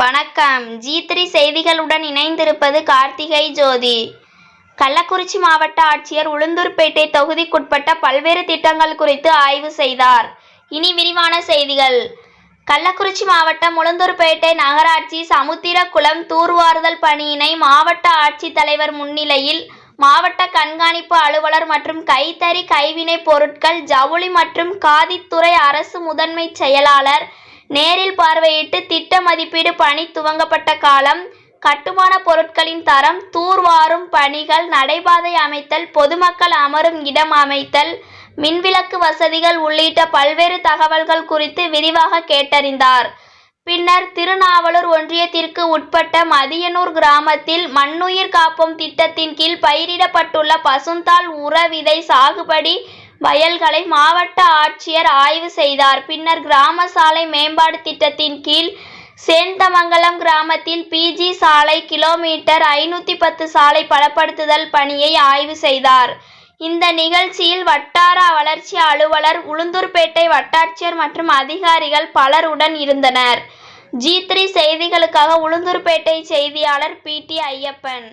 வணக்கம். G three செய்திகளுடன் இணைந்திருப்பது கார்த்திகை ஜோதி. கள்ளக்குறிச்சி மாவட்ட ஆட்சியர் உளுந்தூர்பேட்டை தொகுதிக்குட்பட்ட பல்வேறு திட்டங்கள் குறித்து ஆய்வு செய்தார். இனி விரிவான செய்திகள். கள்ளக்குறிச்சி மாவட்டம் உளுந்தூர்பேட்டை நகராட்சி சமுத்திரக்குளம் தூர்வாறுதல் பணியினை மாவட்ட ஆட்சித்தலைவர் முன்னிலையில் மாவட்ட கண்காணிப்பு அலுவலர் மற்றும் கைத்தறி கைவினைப் பொருட்கள் ஜவுளி மற்றும் காதித்துறை அரசு முதன்மை செயலாளர் நேரில் பார்வையிட்டு திட்ட மதிப்பீடு பணி துவங்கப்பட்ட காலம் கட்டுமான பொருட்களின் தரம் தூர்வாரும் பணிகள் நடைபாதை அமைத்தல் பொதுமக்கள் அமரும் இடம் அமைத்தல் மின்விளக்கு வசதிகள் உள்ளிட்ட பல்வேறு தகவல்கள் குறித்து விரிவாக கேட்டறிந்தார். பின்னர் திருநாவலூர் ஒன்றியத்திற்கு உட்பட்ட மதியனூர் கிராமத்தில் மண்ணுயிர் காப்போம் திட்டத்தின் கீழ் பயிரிடப்பட்டுள்ள பசுந்தாள் உர விதை சாகுபடி வயல்களை மாவட்ட ஆட்சியர் ஆய்வு செய்தார். பின்னர் கிராம சாலை மேம்பாடு திட்டத்தின் கீழ் சேந்தமங்கலம் கிராமத்தில் பிஜி சாலை கிலோமீட்டர் ஐநூற்றி பத்து சாலை பலப்படுத்துதல் பணியை ஆய்வு செய்தார். இந்த நிகழ்ச்சியில் வட்டார வளர்ச்சி அலுவலர் உளுந்தூர்பேட்டை வட்டாட்சியர் மற்றும் அதிகாரிகள் பலர் உடன் இருந்தனர். ஜி த்ரீ செய்திகளுக்காக உளுந்தூர்பேட்டை செய்தியாளர் பி டி ஐயப்பன்.